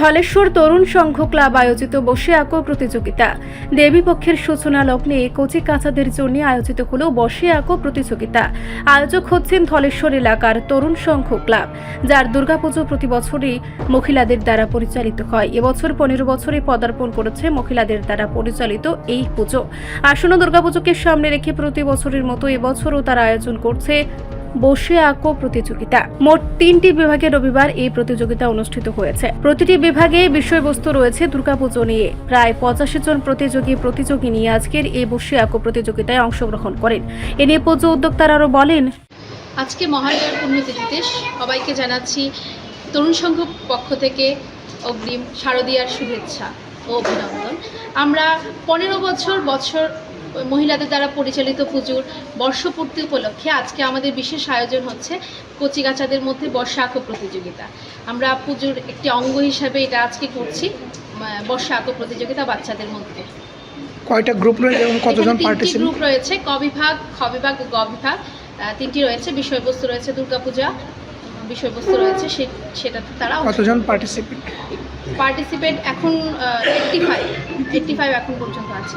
ধলেশ্বর তরুণ সংঘ club আয়োজিত বসে আঁকো প্রতিযোগিতা। দেবী পক্ষের সূচনা লগ্নে কচি কাঁচাদের জন্য আয়োজিত হল বসে আঁকো প্রতিযোগিতা। আয়োজক হচ্ছেন ধলেশ্বর এলাকার তরুণ সংঘ ক্লাব, যার দুর্গাপুজো প্রতি বছরই মহিলাদের দ্বারা পরিচালিত হয়। এবছর পনেরো বছরে পদার্পণ করেছে মহিলাদের দ্বারা পরিচালিত এই পুজো। আসন্ন দুর্গাপুজোকে সামনে রেখে প্রতি বছরের মতো এবছরও তারা আয়োজন করছে বসে আঁকো প্রতিযোগিতা। মোট তিনটি বিভাগে রবিবার এই প্রতিযোগিতা অনুষ্ঠিত হয়েছে। প্রতিটি বিভাগে বিষয়বস্তু রয়েছে দুর্গাপুজো নিয়ে। প্রায় পঁচাশি জন প্রতিযোগী প্রতিযোগী নিয়ে আজকের এই বসে আঁকো প্রতিযোগিতায় অংশগ্রহণ করেন। এ নিয়ে পুজো উদ্যোক্তারা আরও বলেন, আজকে মহালয়ার পুণ্যতিথিতে সবাইকে জানাচ্ছি তরুণ সংঘ পক্ষ থেকে অগ্রিম শারদীয়ার শুভেচ্ছা ও অভিনন্দন। আমরা পনেরো বছর বছর মহিলাদের দ্বারা পরিচালিত পুজোর বর্ষপূর্তি উপলক্ষে আজকে আমাদের বিশেষ আয়োজন হচ্ছে কচিগাছাদের মধ্যে বর্ষা আঁকো প্রতিযোগিতা। আমরা পুজোর একটি অঙ্গ হিসাবে এটা আজকে করছি বর্ষা আঁকো প্রতিযোগিতা বাচ্চাদের মধ্যে। কয়টা গ্রুপ রয়েছে এবং কতজন পার্টিসিপেন্ট গ্রুপ রয়েছে ক বিভাগ খ বিভাগ গ বিভাগ। তিনটি রয়েছে বিষয়বস্তু রয়েছে দুর্গাপূজা বিষয়বস্তু রয়েছে সে- সেটাতে তারা কতজন পার্টিসিপেন্ট পার্টিসিপেট এখন এইটটি ফাইভ এইটটি ফাইভ এখন পর্যন্ত আছে।